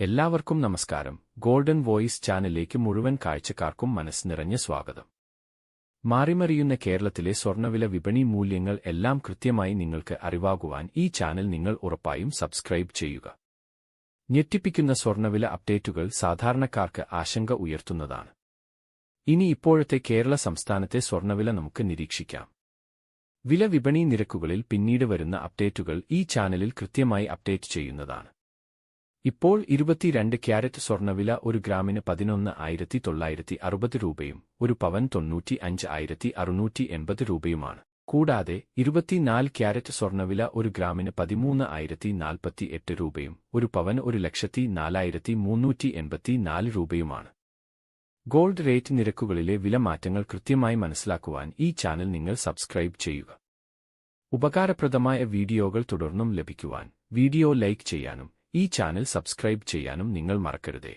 എല്ലാവർക്കും നമസ്കാരം. Golden voice ചാനലിലേക്ക് മുഴുവൻ കാഴ്ചക്കാർക്കും മനസ്സ് നിറഞ്ഞ സ്വാഗതം. മാറിമറിയുന്ന കേരളത്തിലെ സ്വർണവില വിപണി മൂല്യങ്ങൾ എല്ലാം കൃത്യമായി നിങ്ങൾക്ക് അറിവാകുവാൻ ഈ ചാനൽ നിങ്ങൾ ഉറപ്പായും സബ്സ്ക്രൈബ് ചെയ്യുക. ഞെട്ടിപ്പിക്കുന്ന സ്വർണവില അപ്ഡേറ്റുകൾ സാധാരണക്കാർക്ക് ആശങ്ക ഉയർത്തുന്നതാണ്. ഇനി ഇപ്പോഴത്തെ കേരള സംസ്ഥാനത്തെ സ്വർണവില നമുക്ക് നിരീക്ഷിക്കാം. വില വിപണി നിരക്കുകളിൽ പിന്നീട് വരുന്ന അപ്ഡേറ്റുകൾ ഈ ചാനലിൽ കൃത്യമായി അപ്ഡേറ്റ് ചെയ്യുന്നതാണ്. ഇപ്പോൾ ഇരുപത്തിരണ്ട് ക്യാരറ്റ് സ്വർണവില ഒരു ഗ്രാമിന് പതിനൊന്ന് ആയിരത്തി തൊള്ളായിരത്തി അറുപത് രൂപയും ഒരു പവൻ തൊണ്ണൂറ്റി അഞ്ച് ആയിരത്തി അറുന്നൂറ്റി എൺപത് രൂപയുമാണ്. കൂടാതെ ഇരുപത്തിനാല് ക്യാരറ്റ് സ്വർണവില ഒരു ഗ്രാമിന് പതിമൂന്ന് ആയിരത്തി നാൽപ്പത്തി എട്ട് രൂപയും ഒരു പവൻ ഒരു ലക്ഷത്തി നാലായിരത്തി മുന്നൂറ്റി എൺപത്തി നാല് രൂപയുമാണ്. ഗോൾഡ് റേറ്റ് നിരക്കുകളിലെ വില മാറ്റങ്ങൾ കൃത്യമായി മനസ്സിലാക്കുവാൻ ഈ ചാനൽ നിങ്ങൾ സബ്സ്ക്രൈബ് ചെയ്യുക. ഉപകാരപ്രദമായ വീഡിയോകൾ തുടർന്നും ലഭിക്കുവാൻ വീഡിയോ ലൈക്ക് ചെയ്യാനും ഈ ചാനൽ സബ്സ്ക്രൈബ് ചെയ്യാനും നിങ്ങൾ മറക്കരുതേ.